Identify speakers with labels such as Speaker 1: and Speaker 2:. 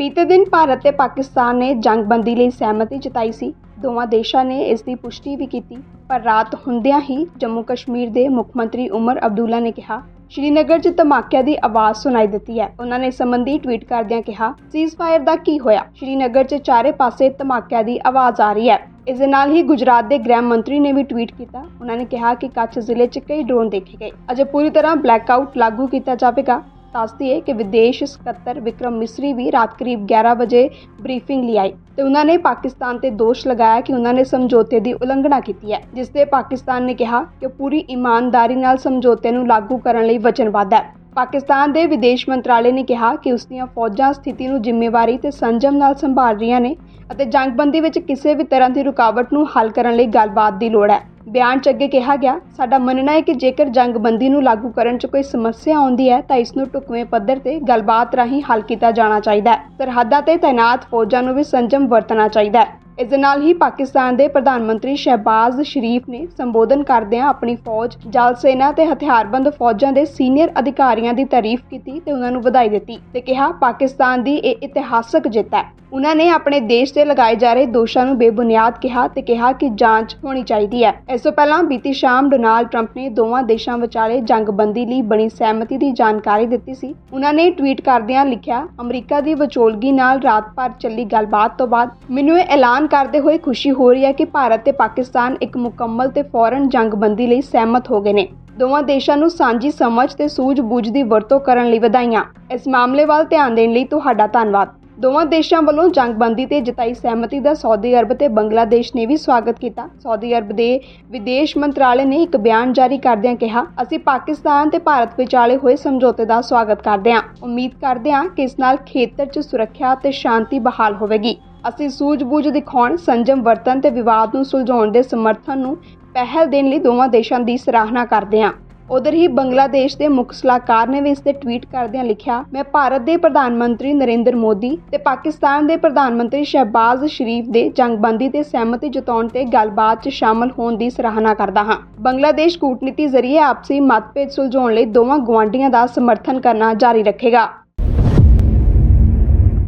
Speaker 1: ਬੀਤੇ ਦਿਨ ਭਾਰਤ ਤੇ ਪਾਕਿਸਤਾਨ ਨੇ ਜੰਗਬੰਦੀ ਲਈ ਸਹਿਮਤੀ ਜਤਾਈ ਸੀ। ਦੋਵਾਂ ਦੇਸ਼ਾਂ ਨੇ ਇਸ ਦੀ ਪੁਸ਼ਟੀ ਵੀ ਕੀਤੀ, ਪਰ ਰਾਤ ਹੁੰਦਿਆਂ ਹੀ ਜੰਮੂ ਕਸ਼ਮੀਰ ਦੇ ਮੁੱਖ ਮੰਤਰੀ ਉਮਰ ਅਬਦੁੱਲਾ ਨੇ ਕਿਹਾ, ਸ਼੍ਰੀਨਗਰ 'ਚ ਧਮਾਕਿਆਂ ਦੀ ਆਵਾਜ਼ ਸੁਣਾਈ ਦਿੱਤੀ ਹੈ। ਉਹਨਾਂ ਨੇ ਸੰਬੰਧੀ ਟਵੀਟ ਕਰਦਿਆਂ ਕਿਹਾ ਸੀਜ਼ਫਾਇਰ ਦਾ ਕੀ ਹੋਇਆ? ਸ਼੍ਰੀਨਗਰ 'ਚ ਚਾਰੇ ਪਾਸੇ ਧਮਾਕਿਆਂ ਦੀ ਆਵਾਜ਼ ਆ ਰਹੀ ਹੈ। ਇਸ ਦੇ ਨਾਲ ਹੀ ਗੁਜਰਾਤ ਦੇ ਗ੍ਰਹਿ ਮੰਤਰੀ ਨੇ ਵੀ ਟਵੀਟ ਕੀਤਾ। ਉਹਨਾਂ ਨੇ ਕਿਹਾ ਕਿ ਕੱਛ ਜ਼ਿਲ੍ਹੇ 'ਚ ਕਈ ਡਰੋਨ ਦੇਖੇ ਗਏ। ਅਜੇ ਪੂਰੀ ਤਰ੍ਹਾਂ ਬਲੈਕਆਊਟ ਲਾਗੂ ਕੀਤਾ ਜਾਵੇਗਾ। ਦੱਸਦੀ ਹੈ ਕਿ ਵਿਦੇਸ਼ ਸਕੱਤਰ ਵਿਕਰਮ ਮਿਸਰੀ ਵੀ ਰਾਤ ਕਰੀਬ 11 ਵਜੇ ਬਰੀਫਿੰਗ ਲਈ ਆਏ ਤੇ ਉਹਨਾਂ ਨੇ ਪਾਕਿਸਤਾਨ ਤੇ ਦੋਸ਼ ਲਗਾਇਆ ਕਿ ਉਹਨਾਂ ਨੇ ਸਮਝੌਤੇ ਦੀ ਉਲੰਘਣਾ ਕੀਤੀ ਹੈ, ਜਿਸ ਤੇ ਪਾਕਿਸਤਾਨ ਨੇ ਕਿਹਾ ਕਿ ਉਹ ਪੂਰੀ ਇਮਾਨਦਾਰੀ ਨਾਲ ਸਮਝੌਤੇ ਨੂੰ ਲਾਗੂ ਕਰਨ ਲਈ ਵਚਨਬੱਧ ਹੈ। ਪਾਕਿਸਤਾਨ ਦੇ ਵਿਦੇਸ਼ ਮੰਤਰਾਲੇ ਨੇ ਕਿਹਾ ਕਿ ਉਸ ਦੀਆਂ ਫੌਜਾਂ ਸਥਿਤੀ ਨੂੰ ਜ਼ਿੰਮੇਵਾਰੀ ਤੇ ਸੰਜਮ ਨਾਲ ਸੰਭਾਲ ਰਹੀਆਂ ਨੇ ਅਤੇ ਜੰਗਬੰਦੀ ਵਿੱਚ ਕਿਸੇ ਵੀ ਤਰ੍ਹਾਂ ਦੀ ਰੁਕਾਵਟ ਨੂੰ ਹੱਲ ਕਰਨ ਲਈ ਗੱਲਬਾਤ ਦੀ ਲੋੜ ਹੈ। ਬਿਆਨ 'ਚ ਅੱਗੇ ਕਿਹਾ ਗਿਆ, ਸਾਡਾ ਮੰਨਣਾ ਹੈ ਕਿ ਜੇਕਰ ਜੰਗਬੰਦੀ ਨੂੰ ਲਾਗੂ ਕਰਨ 'ਚ ਕੋਈ ਸਮੱਸਿਆ ਆਉਂਦੀ ਹੈ, ਤਾਂ ਇਸ ਨੂੰ ਢੁਕਵੇਂ ਪੱਧਰ ਤੇ ਗੱਲਬਾਤ ਰਾਹੀਂ ਹੱਲ ਕੀਤਾ ਜਾਣਾ ਚਾਹੀਦਾ ਹੈ। ਸਰਹੱਦਾਂ ਤੇ ਤਾਇਨਾਤ ਫੌਜਾਂ ਨੂੰ ਵੀ ਸੰਜਮ ਵਰਤਣਾ ਚਾਹੀਦਾ ਹੈ। ਇਸ ਦੇ ਨਾਲ ਹੀ ਪਾਕਿਸਤਾਨ ਦੇ ਪ੍ਰਧਾਨ ਮੰਤਰੀ ਸ਼ਹਿਬਾਜ਼ ਸ਼ਰੀਫ ਨੇ ਸੰਬੋਧਨ ਕਰਦਿਆਂ ਆਪਣੀ ਫੌਜ, ਜਲ ਸੈਨਾ ਤੇ ਹਥਿਆਰਬੰਦ ਫੌਜਾਂ ਦੇ ਸੀਨੀਅਰ ਅਧਿਕਾਰੀਆਂ ਦੀ ਤਾਰੀਫ ਕੀਤੀ ਤੇ ਉਹਨਾਂ ਨੂੰ ਵਧਾਈ ਦਿੱਤੀ ਤੇ ਕਿਹਾ, ਪਾਕਿਸਤਾਨ ਦੀ ਇਹ ਇਤਿਹਾਸਕ ਜਿੱਤ ਹੈ। ਉਨ੍ਹਾਂ ਨੇ ਆਪਣੇ ਦੇਸ਼ ਤੇ ਲਗਾਏ ਜਾ ਰਹੇ ਦੋਸ਼ਾਂ ਨੂੰ ਬੇਬੁਨਿਆਦ ਕਿਹਾ ਤੇ ਕਿਹਾ ਕਿ ਜਾਂਚ ਹੋਣੀ ਚਾਹੀਦੀ ਹੈ। ਇਸ ਤੋਂ ਪਹਿਲਾਂ ਬੀਤੀ ਸ਼ਾਮ ਡੋਨਾਲਡ ਟਰੰਪ ਨੇ ਦੋਵਾਂ ਦੇਸ਼ਾਂ ਵਿਚਾਲੇ ਜੰਗਬੰਦੀ ਲਈ ਬਣੀ ਸਹਿਮਤੀ ਦੀ ਜਾਣਕਾਰੀ ਦਿੱਤੀ ਸੀ। ਉਹਨਾਂ ਨੇ ਟਵੀਟ ਕਰਦਿਆਂ ਲਿਖਿਆ, ਅਮਰੀਕਾ ਦੀ ਵਿਚੋਲਗੀ ਨਾਲ ਰਾਤ ਭਰ ਚੱਲੀ ਗੱਲਬਾਤ ਤੋਂ ਬਾਅਦ ਮੈਨੂੰ ਇਹ ਐਲਾਨ ਕਰਦੇ ਹੋਏ ਖੁਸ਼ੀ ਹੋ ਰਹੀ ਹੈ ਕਿ ਭਾਰਤ ਤੇ ਪਾਕਿਸਤਾਨ ਇੱਕ ਮੁਕੰਮਲ ਤੇ ਫੌਰਨ ਜੰਗਬੰਦੀ ਲਈ ਸਹਿਮਤ ਹੋ ਗਏ ਨੇ। ਦੋਵਾਂ ਦੇਸ਼ਾਂ ਨੂੰ ਸਾਂਝੀ ਸਮਝ ਤੇ ਸੂਝ-ਬੂਝ ਦੀ ਵਰਤੋਂ ਕਰਨ ਲਈ ਵਧਾਈਆਂ। ਇਸ ਮਾਮਲੇ ਵੱਲ ਧਿਆਨ ਦੇਣ ਲਈ ਤੁਹਾਡਾ ਧੰਨਵਾਦ। ਦੋਵਾਂ ਦੇਸ਼ਾਂ ਵੱਲੋਂ ਜੰਗਬੰਦੀ ਤੇ ਜਤਾਈ ਸਹਿਮਤੀ ਦਾ ਸਾਊਦੀ ਅਰਬ ਤੇ ਬੰਗਲਾਦੇਸ਼ ਨੇ ਵੀ ਸਵਾਗਤ ਕੀਤਾ। ਸਾਊਦੀ ਅਰਬ ਦੇ ਵਿਦੇਸ਼ ਮੰਤਰਾਲੇ ਨੇ ਇੱਕ ਬਿਆਨ ਜਾਰੀ ਕਰਦਿਆਂ ਕਿਹਾ, ਅਸੀਂ ਪਾਕਿਸਤਾਨ ਤੇ ਭਾਰਤ ਵਿਚਾਲੇ ਹੋਏ ਸਮਝੌਤੇ ਦਾ ਸਵਾਗਤ ਕਰਦੇ ਹਾਂ। ਉਮੀਦ ਕਰਦੇ ਹਾਂ ਕਿ ਇਸ ਨਾਲ ਖੇਤਰ 'ਚ ਸੁਰੱਖਿਆ ਤੇ ਸ਼ਾਂਤੀ ਬਹਾਲ ਹੋਵੇਗੀ। ਅਸੀਂ ਸੂਝ-ਬੂਝ ਦਿਖਾਉਣ, ਸੰਜਮ ਵਰਤਨ ਤੇ ਵਿਵਾਦ ਨੂੰ ਸੁਲਝਾਉਣ ਦੇ ਸਮਰਥਨ ਨੂੰ ਪਹਿਲ ਦੇਣ ਲਈ ਦੋਵਾਂ ਦੇਸ਼ਾਂ ਦੀ ਸਰਾਹਨਾ ਕਰਦੇ ਹਾਂ। ਉਧਰ ਹੀ ਬੰਗਲਾਦੇਸ਼ ਦੇ ਮੁੱਖ ਸਲਾਹਕਾਰ ਨੇ ਵੀ ਇਸ ਤੇ ਟਵੀਟ ਕਰਦਿਆਂ ਲਿਖਿਆ, ਮੈਂ ਭਾਰਤ ਦੇ ਪ੍ਰਧਾਨ ਮੰਤਰੀ ਨਰਿੰਦਰ ਮੋਦੀ ਤੇ ਪਾਕਿਸਤਾਨ ਦੇ ਪ੍ਰਧਾਨ ਮੰਤਰੀ ਸ਼ਹਿਬਾਜ਼ ਸ਼ਰੀਫ ਦੇ ਜੰਗਬੰਦੀ ਤੇ ਸਹਿਮਤੀ ਜਤਾਉਣ ਤੇ ਗੱਲਬਾਤ 'ਚ ਸ਼ਾਮਲ ਹੋਣ ਦੀ ਸਰਾਹਨਾ ਕਰਦਾ ਹਾਂ। ਬੰਗਲਾਦੇਸ਼ ਕੂਟਨੀਤੀ ਜ਼ਰੀਏ ਆਪਸੀ ਮਤਭੇਦ ਸੁਲਝਾਉਣ ਲਈ ਦੋਵਾਂ ਗੁਆਂਢੀਆਂ ਦਾ ਸਮਰਥਨ ਕਰਨਾ ਜਾਰੀ ਰੱਖੇਗਾ।